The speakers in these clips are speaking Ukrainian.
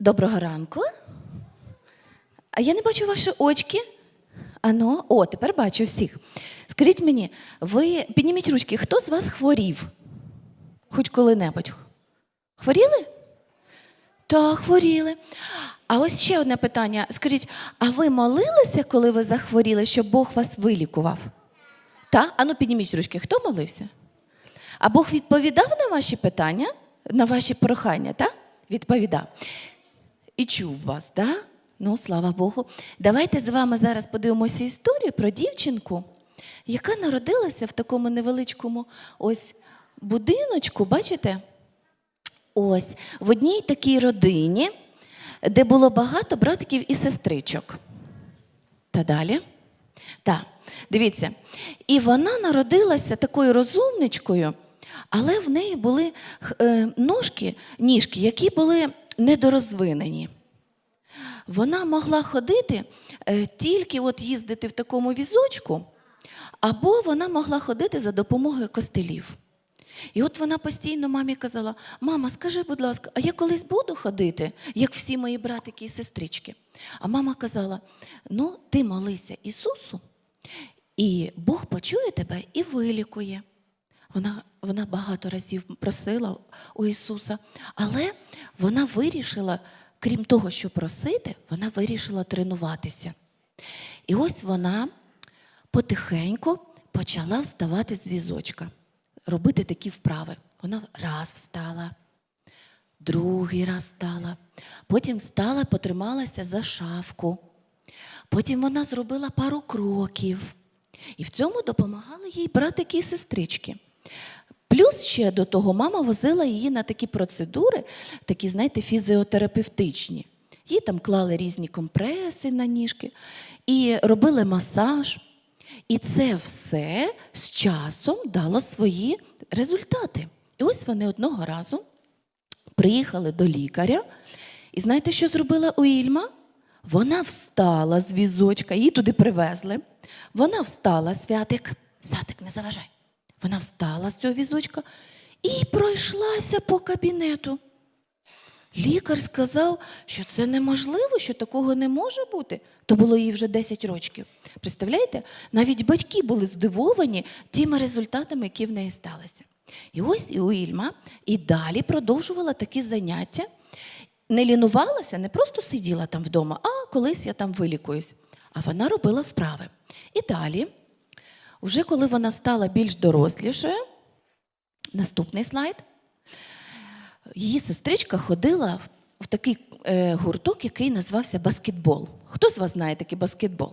Доброго ранку. А я не бачу ваші очки. Ано, о, тепер бачу всіх. Скажіть мені, ви підніміть ручки, хто з вас хворів? Хоч коли-небудь. Хворіли? Так, хворіли. А ось ще одне питання. Скажіть, а ви молилися, коли ви захворіли, щоб Бог вас вилікував? Так? Ану, підніміть ручки. Хто молився? А Бог відповідав на ваші питання, на ваші прохання, так? Відповідав. І чув вас, так? Ну, слава Богу. Давайте з вами зараз подивимося історію про дівчинку, яка народилася в такому невеличкому ось будиночку, бачите? Ось в одній такій родині, де було багато братиків і сестричок. Та далі. Так, дивіться. І вона народилася такою розумничкою, але в неї були е, ножки, ніжки, які були недорозвинені. Вона могла ходити е, тільки от їздити в такому візочку, або вона могла ходити за допомогою костелів. І от вона постійно мамі казала: Мама, скажи, будь ласка, а я колись буду ходити, як всі мої братики і сестрички? А мама казала: ну, ти молися Ісусу, і Бог почує тебе і вилікує. Вона, вона багато разів просила у Ісуса, але вона вирішила, крім того, що просити, вона вирішила тренуватися. І ось вона потихеньку почала вставати з візочка, робити такі вправи. Вона раз встала, другий раз встала, потім встала, потрималася за шафку. Потім вона зробила пару кроків. І в цьому допомагали їй братики і сестрички. Плюс ще до того мама возила її на такі процедури, такі, знаєте, фізіотерапевтичні. Їй там клали різні компреси на ніжки і робили масаж. І це все з часом дало свої результати. І ось вони одного разу приїхали до лікаря. І знаєте, що зробила Уільма? Вона встала з візочка, її туди привезли. Вона встала, святик, святик, не заважай. Вона встала з цього візочка і пройшлася по кабінету. Лікар сказав, що це неможливо, що такого не може бути. То було їй вже 10 років. Представляєте? Навіть батьки були здивовані тими результатами, які в неї сталися. І ось і Уільма і далі продовжувала такі заняття. Не лінувалася, не просто сиділа там вдома, а колись я там вилікуюсь. А вона робила вправи. І далі, вже коли вона стала більш дорослішою, наступний слайд її сестричка ходила в такий е, гурток, який називався баскетбол. Хто з вас знає такий баскетбол?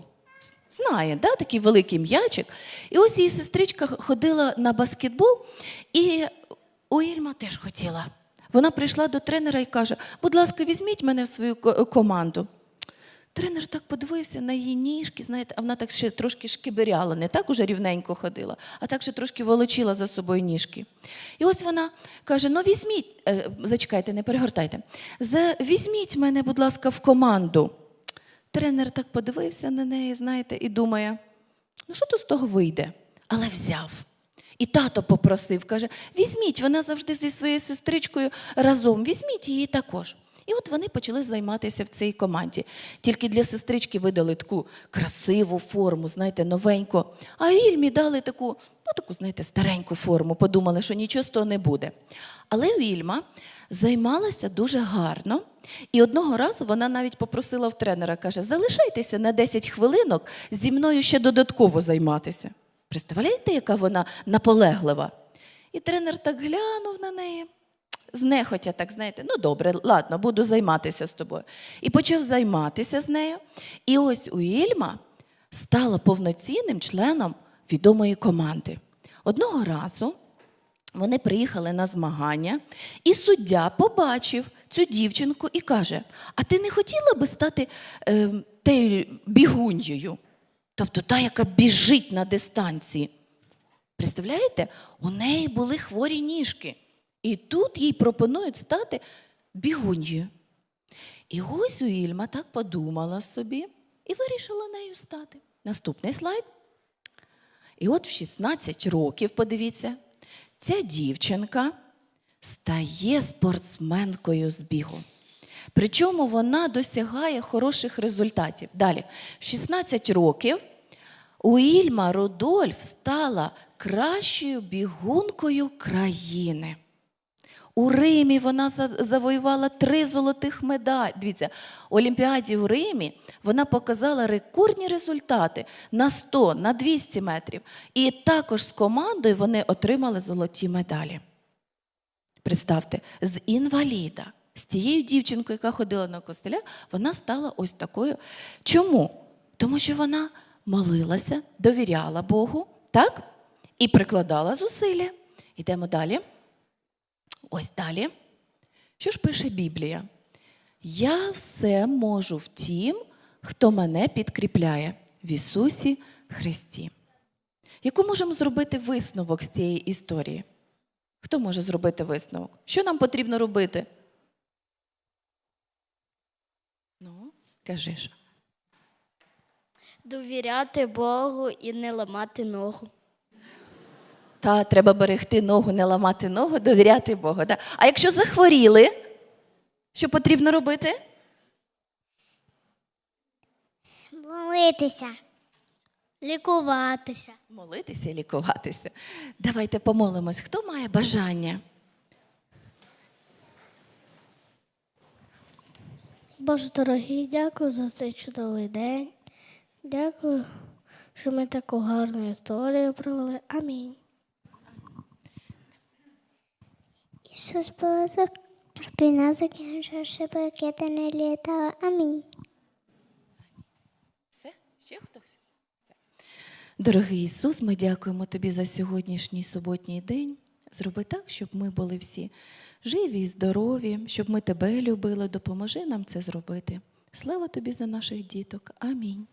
Знає, да? такий великий м'ячик. І ось її сестричка ходила на баскетбол, і Уільма теж хотіла. Вона прийшла до тренера і каже: будь ласка, візьміть мене в свою команду. Тренер так подивився на її ніжки, знаєте, а вона так ще трошки шкиберяла, не так уже рівненько ходила, а так ще трошки волочила за собою ніжки. І ось вона каже: ну візьміть, е, зачекайте, не перегортайте. Візьміть мене, будь ласка, в команду. Тренер так подивився на неї, знаєте, і думає: ну що то з того вийде? Але взяв. І тато попросив, каже: візьміть, вона завжди зі своєю сестричкою разом, візьміть її також. І от вони почали займатися в цій команді. Тільки для сестрички видали таку красиву форму, знаєте, новеньку. А Ільмі дали таку, ну таку, знаєте, стареньку форму. Подумали, що нічого з того не буде. Але Ільма займалася дуже гарно. І одного разу вона навіть попросила в тренера, каже: залишайтеся на 10 хвилинок зі мною ще додатково займатися. Представляєте, яка вона наполеглива? І тренер так глянув на неї знехотя, так знаєте, ну добре, ладно, буду займатися з тобою. І почав займатися з нею. І ось Уільма стала повноцінним членом відомої команди. Одного разу вони приїхали на змагання, і суддя побачив цю дівчинку і каже: А ти не хотіла би стати е, тею бігуньєю? Тобто та, яка біжить на дистанції. Представляєте, у неї були хворі ніжки. І тут їй пропонують стати бігуньєю. І ось Уільма так подумала собі і вирішила нею стати. Наступний слайд. І от в 16 років, подивіться, ця дівчинка стає спортсменкою з бігу. Причому вона досягає хороших результатів. Далі, в 16 років Уільма Рудольф стала кращою бігункою країни. У Римі вона за- завоювала три золотих медалі. Дивіться, Олімпіаді в Римі вона показала рекордні результати на 100, на 200 метрів. І також з командою вони отримали золоті медалі. Представте, з інваліда, з тією дівчинкою, яка ходила на костеля, вона стала ось такою. Чому? Тому що вона молилася, довіряла Богу, так? І прикладала зусилля. Йдемо далі. Ось далі. Що ж пише Біблія? Я все можу в тім, хто мене підкріпляє в Ісусі Христі. Яку можемо зробити висновок з цієї історії? Хто може зробити висновок? Що нам потрібно робити? Ну, кажи ж. Довіряти Богу і не ламати ногу. Та треба берегти ногу, не ламати ногу, довіряти Богу. Да? А якщо захворіли, що потрібно робити? Молитися. Лікуватися. Молитися і лікуватися. Давайте помолимось. Хто має бажання? Боже дорогий, дякую за цей чудовий день. Дякую, що ми таку гарну історію провели. Амінь. Ісус Боже, війна закінчила, щоб ракета не літала. Амінь. Все? Ще хтось? Все. Дорогий Ісус, ми дякуємо Тобі за сьогоднішній суботній день. Зроби так, щоб ми були всі живі і здорові, щоб ми Тебе любили. Допоможи нам це зробити. Слава Тобі за наших діток. Амінь.